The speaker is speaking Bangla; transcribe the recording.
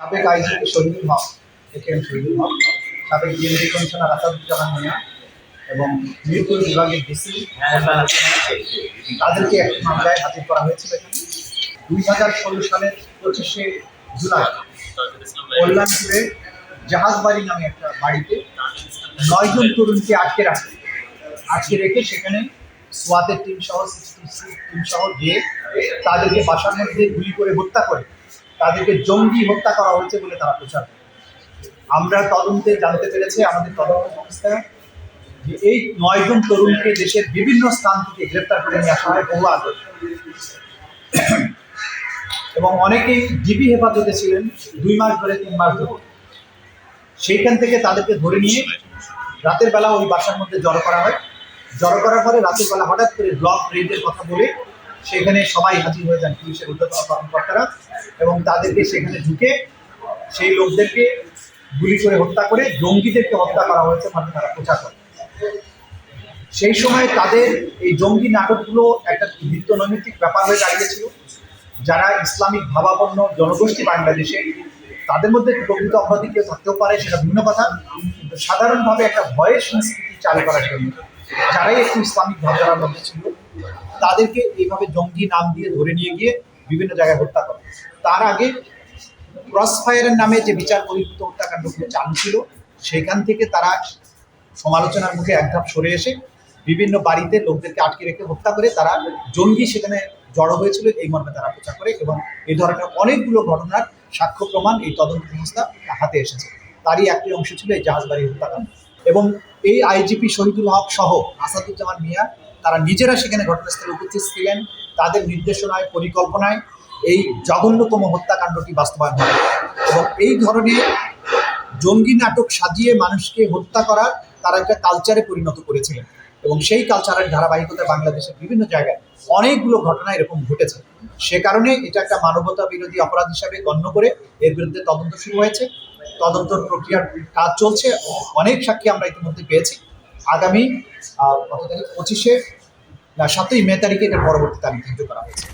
সাবেক আইজিপি শহীদুল হক একে এম শহীদুল হক, সাবেক বিএনপি কমিশনার আসাদুজ্জামান মিয়া এবং মিরপুর বিভাগের ডিসি তাদেরকে একটি মামলায় হাজির করা হয়েছিল এখানে। দুই হাজার ষোলো সালের পঁচিশে জুলাই কল্যাণপুরে জাহাজবাড়ি নামে একটা বাড়িতে নয়জন তরুণকে আটকে রাখে। আটকে রেখে সেখানে সোয়াতের টিম সহ টিম সহ গিয়ে তাদেরকে বাসার মধ্যে গুলি করে হত্যা করে। তাদেরকে জঙ্গি হত্যা করা হয়েছে বলে তারা প্রচার করে। আমরা তদন্তে জানতে পেরেছি আমাদের তদন্ত সংস্থা যে এই নয়জন তরুণকে দেশের বিভিন্ন স্থান থেকে গ্রেপ্তার করে নিয়ে আসা হয় বহু আগে। এবং অনেকেই ডিবি হেফাজতে ছিলেন দুই মাস ধরে, তিন মাস ধরে। সেইখান থেকে তাদেরকে ধরে নিয়ে রাতের বেলা ওই বাসার মধ্যে জড়ো করা হয়। জড়ো করার পরে রাতের বেলা হঠাৎ করে ব্লক রেডের কথা বলে সেখানে সবাই হাজির হয়ে যান পুলিশের ঊর্ধ্বতন কর্মকর্তারা এবং তাদেরকে সেখানে ঢুকে সেই লোকদেরকে গুলি করে হত্যা করে জঙ্গিদেরকে হত্যা করা হয়েছে মানে তারা প্রচার করে। সেই সময় তাদের এই জঙ্গি নাটকগুলো একটা নিত্য নৈমিত্তিক ব্যাপার হয়ে দাঁড়িয়েছিল। যারা ইসলামিক ভাবাপন্ন জনগোষ্ঠী বাংলাদেশে, তাদের মধ্যে প্রকৃত অপরাধী কেউ থাকতেও পারে, সেটা ভিন্ন কথা। সাধারণভাবে একটা ভয়ের সংস্কৃতি চালু করার জন্য যারাই একটু ইসলামিক ভাবধারার মধ্যে ছিল তাদেরকে এইভাবে জঙ্গি নাম দিয়ে ধরে নিয়ে গিয়ে বিভিন্ন জায়গায় হত্যা করে। তার আগে ক্রস ফায়ারের নামে যে বিচার বহির্ভূত হত্যাকাণ্ডগুলো চালু ছিল সেখান থেকে তারা সমালোচনার মুখে এক ধাপ সরে এসে বিভিন্ন বাড়িতে লোকদেরকে আটকে রেখে হত্যা করে, তারা জঙ্গি সেখানে জড়ো হয়েছিল, এই মর্মে তারা প্রচার করে এবং এই ধরনের অনেকগুলো ঘটনার সাক্ষ্য প্রমাণ এই তদন্ত সংস্থা হাতে এসেছে। তারই একটি অংশ ছিল এই জাহাজবাড়ি হত্যাকাণ্ড। এবং এই আইজিপি শহীদুল হক সহ আসাদুজ্জামান মিয়া তারা নিজেরা সেখানে ঘটনাস্থলে উপস্থিত ছিলেন। তাদের নির্দেশনায়, পরিকল্পনায় এই জঘন্যতম হত্যাকাণ্ডটি বাস্তবায়ন হয়। এবং এই ধরনের জঙ্গি নাটক সাজিয়ে মানুষকে হত্যা করার তারা একটা কালচারে পরিণত করেছিলেন। এবং সেই কালচারের ধারাবাহিকতা বাংলাদেশের বিভিন্ন জায়গায় অনেকগুলো ঘটনা এরকম ঘটেছে। সে কারণে এটা একটা মানবতা বিরোধী অপরাধ হিসাবে গণ্য করে এর বিরুদ্ধে তদন্ত শুরু হয়েছে। তদন্ত প্রক্রিয়ার কাজ চলছে। অনেক সাক্ষী আমরা ইতিমধ্যে পেয়েছি। আগামী কত তারিখ? পঁচিশে? না সাতই মে তারিখে এটা পরবর্তী তারিখ ধার্য করা হয়েছে।